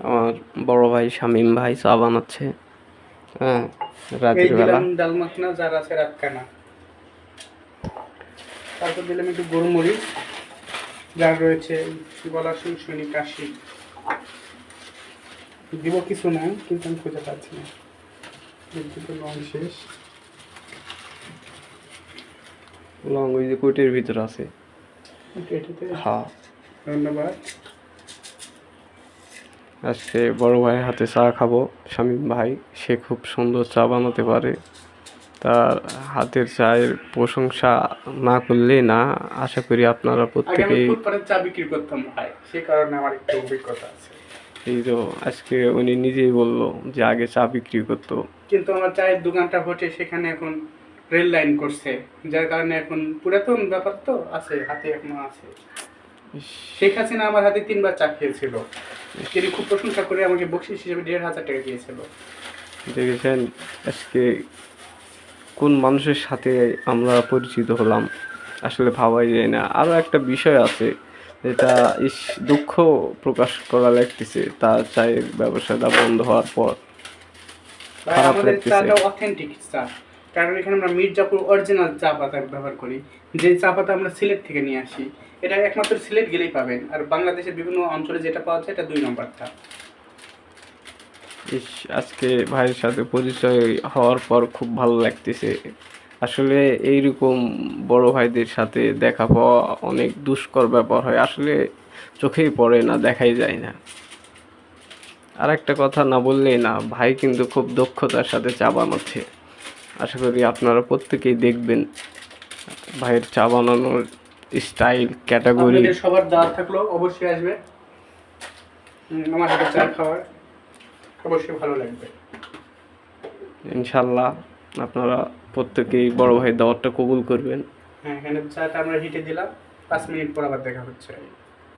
আমার বড় ভাই শামীম ভাই চা বানাচ্ছে। হ্যাঁ রাতের বেলা। ডাল মাখনা যার আছে রাতকানা তারপর দিলাম একটু গোলমরিচ যার রয়েছে বলা শুনশুনি কাশি। দিব কিছু না কিন্তু আমি খুঁজে পাচ্ছি না। লং শেষ। লং ওই যে কোটের ভিতর আছে। হ্যাঁ। ধন্যবাদ। আজকে বড় ভাইয়ের হাতে চা খাব। শামীম ভাই সে খুব সুন্দর চা বানাতে পারে। তার হাতের চায়ের প্রশংসা না করলে না আশা করি আপনারা প্রত্যেকেই চা বিক্রি করতাম ভাই সে কারণে আমার একটু অভিজ্ঞতা আছে। এই তো আজকে উনি নিজেই বলল যে আগে চা বিক্রি করতো। কিন্তু আমার চায়ের দোকানটা হটে সেখানে এখন রেল লাইন করছে যার কারণে এখন পুরাতন ব্যাপার তো আছে হাতে এখনও আছে। শেখ হাসিনা আমার হাতে তিনবার চা খেয়েছিল। তিনি খুব প্রশংসা করে আমাকে বকশিস হিসেবে দেড় হাজার টাকা দিয়েছিল। দেখেছেন আজকে কোন মানুষের সাথে আমরা পরিচিত হলাম আসলে ভাবাই যায় না। আরও একটা বিষয় আছে যেটা ইস দুঃখ প্রকাশ করা লাগতেছে তার চায়ের ব্যবসাটা বন্ধ হওয়ার পর। খারাপ লাগতেছে। অথেন্টিক কারণ এখানে আমরা মির্জাপুর অরিজিনাল চা পাতা ব্যবহার করি, যে চা পাতা আমরা সিলেট থেকে নিয়ে আসি, এটা একমাত্র সিলেট গেলেই পাবেন। আর বাংলাদেশের বিভিন্ন অঞ্চলে যেটা পাওয়া যায় এটা দুই নম্বর চা। ইস, আজকে ভাইয়ের সাথে পরিচয় হওয়ার পর খুব ভালো লাগতেছে। আসলে এইরকম বড় ভাইদের সাথে দেখা পাওয়া অনেক দুষ্কর ব্যাপার হয়। আসলে চোখেই পড়ে না, দেখাই যায় না। আর একটা কথা না বললেই না, ভাই কিন্তু খুব দক্ষতার সাথে চা বানাচ্ছে। আশা করি আপনারা প্রত্যেকেই দেখবেন ভাইয়ের চা বানানোর স্টাইল ক্যাটাগরি। সবার দাওয়াত থাকল অবশ্যই আসবে। আমার হাতে চা খাওয়ার অবশ্যই ভালো লাগবে। ইনশাল্লাহ আপনারা প্রত্যেকেই বড় ভাই দাওয়াতটা কবুল করবেন। হ্যাঁ এখানে চাটা আমরা হিটে দিলাম পাঁচ মিনিট পর আবার দেখা হচ্ছে।